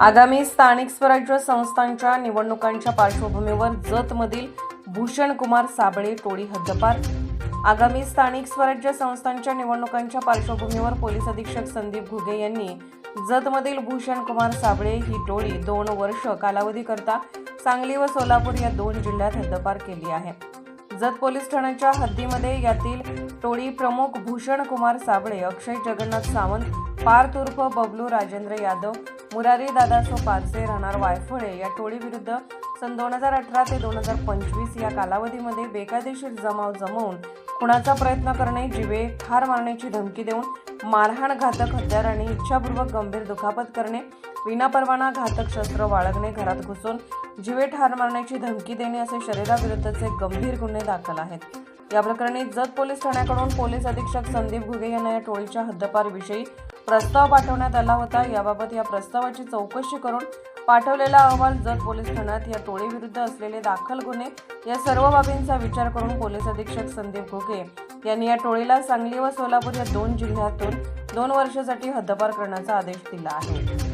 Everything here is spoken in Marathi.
आगामी स्थानिक स्वराज्य संस्थांच्या निवडणुकांच्या पार्श्वभूमीवर जतमधील भूषण कुमार साबळे टोळी हद्दपार. आगामी स्थानिक स्वराज्य संस्थांच्या निवडणुकांच्या पार्श्वभूमीवर पोलीस अधीक्षक संदीप घुगे यांनी जतमधील भूषण कुमार साबळे ही टोळी दोन वर्ष कालावधीकरता सांगली व सोलापूर या दोन जिल्ह्यात हद्दपार केली आहे. जत पोलीस ठाण्याच्या हद्दीमध्ये यातील टोळी प्रमुख भूषण कुमार साबळे अक्षय जगन्नाथ सावंत पार्थ उर्फ बबलू राजेंद्र यादव मुरारी दादा पारसे राहणार वायफळे या टोळीविरुद्ध सन दोन हजार अठरा ते दोन हजार पंचवीस या कालावधीमध्ये बेकायदेशीर जमाव जमवून खुणाचा प्रयत्न करणे जिवे ठार मारण्याची धमकी देऊन मारहाण घातक हत्यार आणि इच्छापूर्वक गंभीर दुखापत करणे विनापरवाना घातक शस्त्र बाळगणे घरात घुसून जिवे ठार मारण्याची धमकी देणे असे शरीराविरुद्धचे गंभीर गुन्हे दाखल आहेत. या प्रकरणी जत पोलीस ठाण्याकडून पोलीस अधीक्षक संदीप घुगे यांना या टोळीच्या हद्दपारविषयी प्रस्ताव पाठवण्यात आला होता. याबाबत या प्रस्तावाची चौकशी करून पाठवलेला अहवाल जत पोलीस ठाण्यात या टोळीविरुद्ध असलेले दाखल गुन्हे या सर्व बाबींचा विचार करून पोलीस अधीक्षक संदीप घुगे यांनी या टोळीला सांगली व सोलापूर या दोन जिल्ह्यातून दोन वर्षासाठी हद्दपार करण्याचा आदेश दिला आहे.